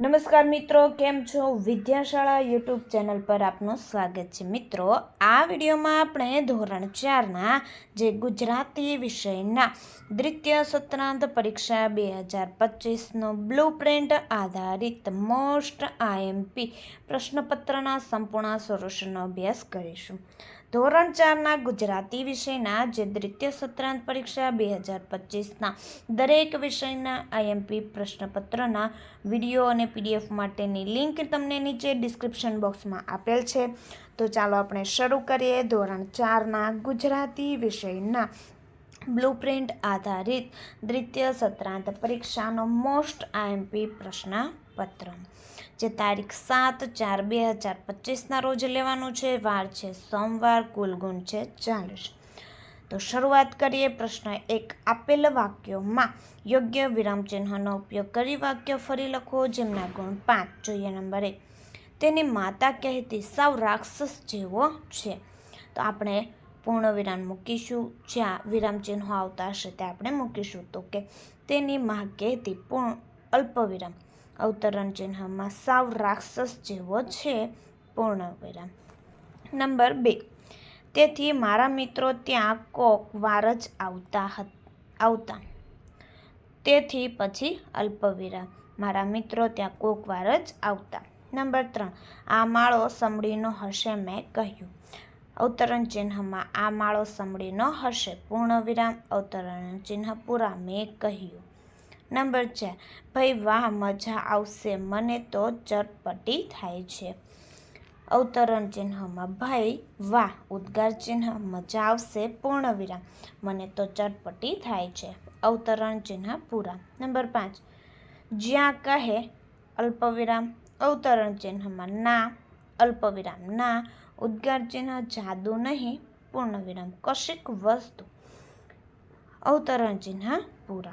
નમસ્કાર મિત્રો, કેમ છો? વિદ્યાશાળા યુટ્યુબ ચેનલ પર આપનું સ્વાગત છે. મિત્રો, આ વિડીયોમાં આપણે ધોરણ ચારના જે ગુજરાતી વિષયના દ્વિતીય સત્રાંત પરીક્ષા બે હજાર પચીસનો બ્લુ પ્રિન્ટ આધારિત મોસ્ટ આઈએમપી પ્રશ્નપત્રના સંપૂર્ણ સોલ્યુશનનો અભ્યાસ કરીશું. ધોરણ ચારના ગુજરાતી વિષયના જે દ્વિતીય સત્રાંત પરીક્ષા બે હજાર પચીસના દરેક વિષયના આઈએમપી પ્રશ્નપત્રના વીડિયો અને પીડીએફ માટેની લિંક તમને નીચે ડિસ્ક્રિપ્શન બોક્સમાં આપેલ છે. તો ચાલો આપણે શરૂ કરીએ ધોરણ ચારના ગુજરાતી વિષયના. બ્લુપ્રિન્ટ આધારિત દ્વિતીય સત્રાંત પરીક્ષાનો મોસ્ટ આઈએમપી પ્રશ્નપત્ર જે તારીખ સાત ચાર બે હજાર પચીસના રોજ લેવાનું છે. વાર છે સોમવાર, કુલ ગુણ છે ચાલીસ. તો શરૂઆત કરીએ પ્રશ્ન એક. આપેલ વાક્યોમાં યોગ્ય વિરામચિહ્નનો ઉપયોગ કરી વાક્ય ફરી લખો, જેમના ગુણ પાંચ. જોઈએ નંબર એક. તેની માતા કહેતી સાવ રાક્ષસ જેવો છે. તો આપણે પૂર્ણ વિરામ મૂકીશું. જ્યાં વિરામચિહ્નો આવતા હશે ત્યાં આપણે મૂકીશું. તો કે તેની માં કહેતી પૂર્ણ અલ્પ વિરામ અવતરણ ચિહ્નમાં સાવ રાક્ષસ જેવો છે પૂર્ણ વિરામ નંબર બે. તેથી મારા મિત્રો ત્યાં કોક વાર જ આવતા આવતા. તેથી પછી અલ્પવિરામ. મારા મિત્રો ત્યાં કોક વાર જ આવતા. નંબર ત્રણ. આ માળો સમડીનો હશે મેં કહ્યું. અવતરણ ચિહ્નમાં આ માળો સમડીનો હશે. પૂર્ણ વિરામ અવતરણ ચિહ્ન પૂરા મેં કહ્યું. નંબર ચાર ભાઈ વાહ, મજા આવશે. મને તો ચટપટી થાય છે. અવતરણ ચિહ્નમાં, ભાઈ વાહ, ઉદ્ગાર ચિહ્ન, મજા આવશે. પૂર્ણ વિરામ મને તો ચટપટી થાય છે. અવતરણ ચિહ્ન, પૂરા. નંબર પાંચ, જ્યાં કહે અલ્પવિરામ. અવતરણ ચિહ્નમાં, ના, અલ્પવિરામ. ના, ઉદ્ગાર ચિહ્ન જાદુ નહીં. પૂર્ણ વિરામ કશીક વસ્તુ. અવતરણ ચિહ્ન, પૂરા.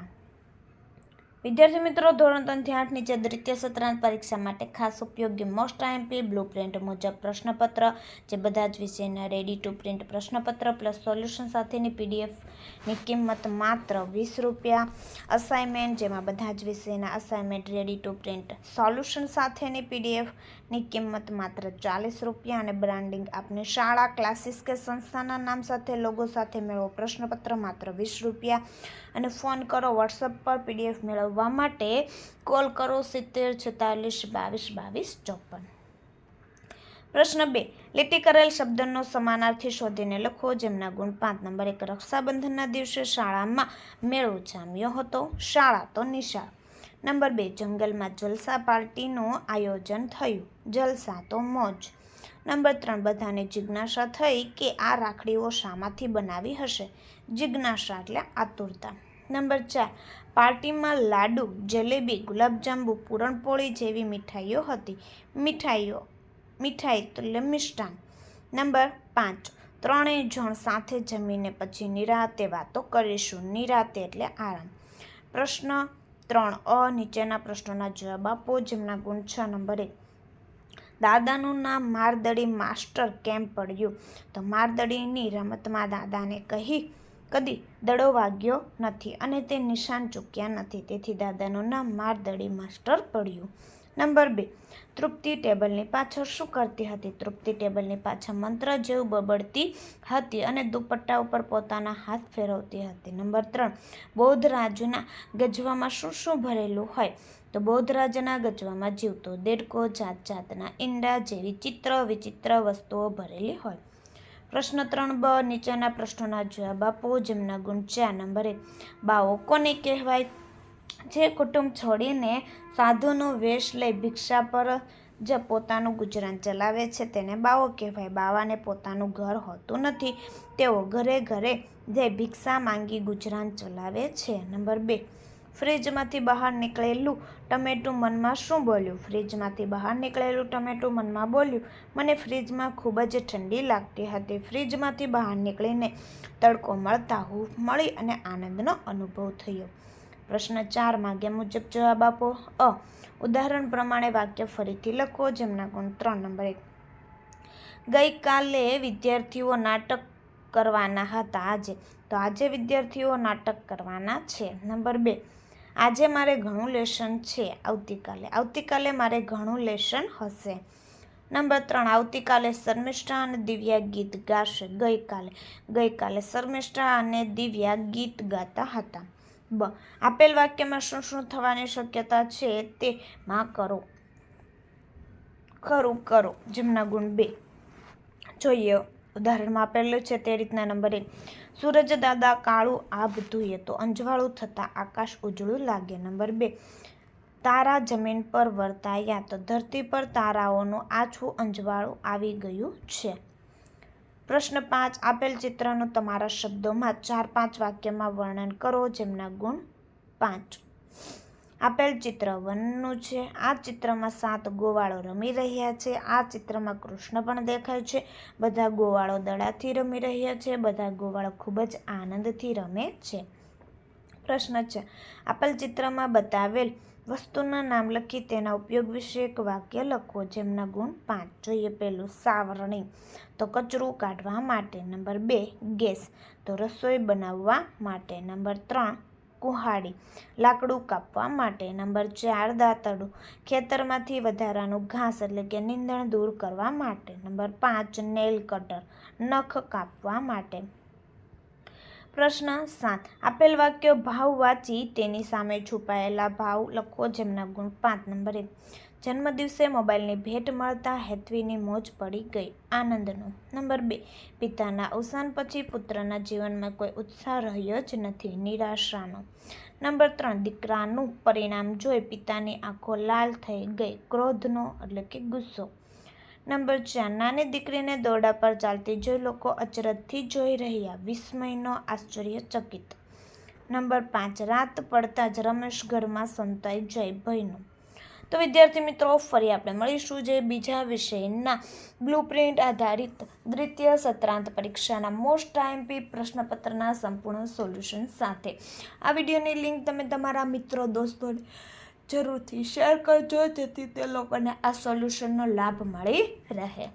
વિદ્યાર્થી મિત્રો, ધોરણ ત્રણથી આઠ નીચે દ્વિતીય સત્રાંત પરીક્ષા માટે ખાસ ઉપયોગી મોસ્ટ આઈએમપી બ્લુ પ્રિન્ટ મુજબ પ્રશ્નપત્ર, જે બધા જ વિષયના રેડી ટુ પ્રિન્ટ પ્રશ્નપત્ર પ્લસ સોલ્યુશન સાથેની પીડીએફની કિંમત માત્ર વીસ રૂપિયા. અસાઇનમેન્ટ જેમાં બધા જ વિષયના assignment ready to print solution સાથેની પીડીએફની કિંમત માત્ર ચાલીસ રૂપિયા અને બ્રાન્ડિંગ આપની શાળા ક્લાસીસ કે સંસ્થાના નામ સાથે લોગો સાથે મેળવો. પ્રશ્નપત્ર માત્ર વીસ રૂપિયા. અને ફોન કરો વોટ્સઅપ પર પીડીએફ મેળવવા માટે કોલ કરો સિત્તેર, છેતાલીસ, બાવીસ બાવીસ, ચોપન. પ્રશ્ન બે. લીટી કરેલ શબ્દનો સમાનાર્થી શોધીને લખો, જેમના ગુણ પાંચ નંબર એક રક્ષાબંધનના દિવસે શાળામાં મેળો જામ્યો હતો. શાળા તો નિશાળ. નંબર બે, જંગલમાં જલસા પાર્ટીનું આયોજન થયું. જલસા તો મોજ. નંબર ત્રણ, બધાને જિજ્ઞાસા થઈ કે આ રાખડીઓ શામાંથી બનાવી હશે? જિજ્ઞાસા એટલે આતુરતા. નંબર ચાર, પાર્ટીમાં લાડુ, જલેબી, ગુલાબજાંબુ, પૂરણપોળી જેવી મીઠાઈઓ હતી. મીઠાઈઓ મીઠાઈ એટલે મિષ્ટાન. નંબર પાંચ. ત્રણેય જણ સાથે જમીને પછી નિરાતે વાતો કરીશું. નિરાતે એટલે આરામ. પ્રશ્ન ત્રણ. અ. નીચેના પ્રશ્નોના જવાબ આપો, જેમના ગુણ છ. નંબર એક. દાદાનું નામ મારદડી માસ્ટર કેમ પડ્યું? તો મારદડીની રમતમાં દાદાને કહી કદી દડો વાગ્યો નથી અને તે નિશાન ચૂક્યા નથી. તેથી દાદાનું નામ મારદડી માસ્ટર પડ્યું. નંબર બે. તૃપ્તિ ટેબલની પાછળ શું કરતી હતી? તૃપ્તિ ટેબલની પાછળ મંત્ર જેવું બબડતી હતી અને દુપટ્ટા ઉપર પોતાના હાથ ફેરવતી હતી. નંબર ત્રણ. બૌદ્ધ રાજુના ગજવામાં શું શું ભરેલું હોય? તો બૌદ્ધ રાજના ગજવામાં જીવતો દેડકો, જાત જાતના ઈંડા જેવી ચિત્ર વિચિત્ર વસ્તુઓ ભરેલી હોય. પ્રશ્ન ત્રણ બ. નીચેના પ્રશ્નોના જવાબ આપો. જેમના ગુણ ચાર. નંબર બાવો કોને કહેવાય? જે કુટુંબ છોડીને સાધુનો વેશ લઈ ભિક્ષા પર જ પોતાનું ગુજરાન ચલાવે છે, તેને બાવો કહેવાય. બાવાને પોતાનું ઘર હોતું નથી. તેઓ ઘરે ઘરે જઈ ભિક્ષા માંગી ગુજરાન ચલાવે છે. નંબર બે, ફ્રીજમાંથી બહાર નીકળેલું ટમેટું મનમાં શું બોલ્યું? ફ્રીજમાંથી બહાર નીકળેલું ટમેટું મનમાં બોલ્યું? મને ફ્રીજમાં ખૂબ જ ઠંડી લાગતી હતી. ફ્રીજમાંથી બહાર નીકળીને તડકો મળતા હૂફ મળી અને આનંદનો અનુભવ થયો. પ્રશ્ન ચાર, માગ્યા મુજબ જવાબ આપો. અ. ઉદાહરણ પ્રમાણે વાક્ય ફરીથી લખો, જેમના ગુણ ત્રણ, નંબર એક. ગઈકાલે વિદ્યાર્થીઓ નાટક કરવાના હતા આજે. તો આજે વિદ્યાર્થીઓ નાટક કરવાના છે. નંબર બે. આજે મારે ઘણું લેશન છે આવતીકાલે. આવતીકાલે મારે ઘણું લેશન હશે. નંબર ત્રણ. આવતીકાલે શર્મિષ્ઠા અને દિવ્યા ગીત ગાશે ગઈકાલે. ગઈકાલે શર્મિષ્ઠા અને દિવ્યા ગીત ગાતા હતા. બ. આપેલ વાક્યમાં શું શું થવાની શક્યતા છે તે માં કરો. ખરું, કરો. જેમના ગુણ બે. જોઈએ. ઉદાહરણમાં આપેલું છે તે રીતના નંબર એક. સૂરજ, દાદા, કાળું આભ ધોઈએ તો અંજવાળું થતાં આકાશ ઉજળું લાગે. નંબર બે. તારા જમીન પર વર્તાયા તો ધરતી પર તારાઓનું આછું અંજવાળું આવી ગયું છે. પ્રશ્ન પાંચ, આપેલ ચિત્રનું તમારા શબ્દોમાં ચાર પાંચ વાક્યમાં વર્ણન કરો, જેમના ગુણ પાંચ. આપેલ ચિત્ર વનનું છે. આ ચિત્રમાં સાત ગોવાળો રમી રહ્યા છે. આ ચિત્રમાં કૃષ્ણ પણ દેખાય છે. બધા ગોવાળો દડાથી રમી રહ્યા છે. બધા ગોવાળો ખૂબ જ આનંદથી રમે છે. પ્રશ્ન છે, આપેલ ચિત્રમાં બતાવેલ વસ્તુના નામ લખી તેના ઉપયોગ વિશે એક વાક્ય લખો, જેમના ગુણ પાંચ. જોઈએ પહેલું, સાવરણી. તો કચરું કાઢવા માટે નંબર બે, ગેસ. તો રસોઈ બનાવવા માટે નંબર ત્રણ, કુહાડી. લાકડું કાપવા માટે નંબર ચાર, દાંતડું. ખેતરમાંથી વધારાનું ઘાસ એટલે કે નીંદણ દૂર કરવા માટે નંબર પાંચ, નેલ કટર. નખ કાપવા માટે પ્રશ્ન સાત. આપેલ વાક્ય ભાવ વાંચી તેની સામે છુપાયેલા ભાવ લખો જેમના ગુણ પાંચ નંબર. એક જન્મદિવસે મોબાઈલની ભેટ મળતા હેતવીની મોજ પડી ગઈ. આનંદનો. નંબર બે. પિતાના અવસાન પછી પુત્રના જીવનમાં કોઈ ઉત્સાહ રહ્યો જ નથી. નિરાશાનો. નંબર ત્રણ. દીકરાનું પરિણામ જોઈ પિતાની આંખો લાલ થઈ ગઈ. ક્રોધનો એટલે કે ગુસ્સો. નંબર ચાર, નાની દીકરીને દોરડા પર ચાલતી જોઈ લોકો અચરજથી જોઈ રહ્યા વિસ્મયનો આશ્ચર્યચકિત. નંબર પાંચ, રાત પડતા જ રમેશ ઘરમાં સંતાઈ જાય ભયનું. તો વિદ્યાર્થી મિત્રો, ફરી આપણે મળીશું જે બીજા વિષયના બ્લુપ્રિન્ટ આધારિત દ્વિતીય સત્રાંત પરીક્ષાના મોસ્ટ આઈએમપી પ્રશ્નપત્રના સંપૂર્ણ સોલ્યુશન સાથે. આ વિડીયોની લિંક તમે તમારા મિત્રો દોસ્તોને જરૂરથી શેર કરજો જેથી તે લોકોને આ સોલ્યુશનનો લાભ મળી રહે.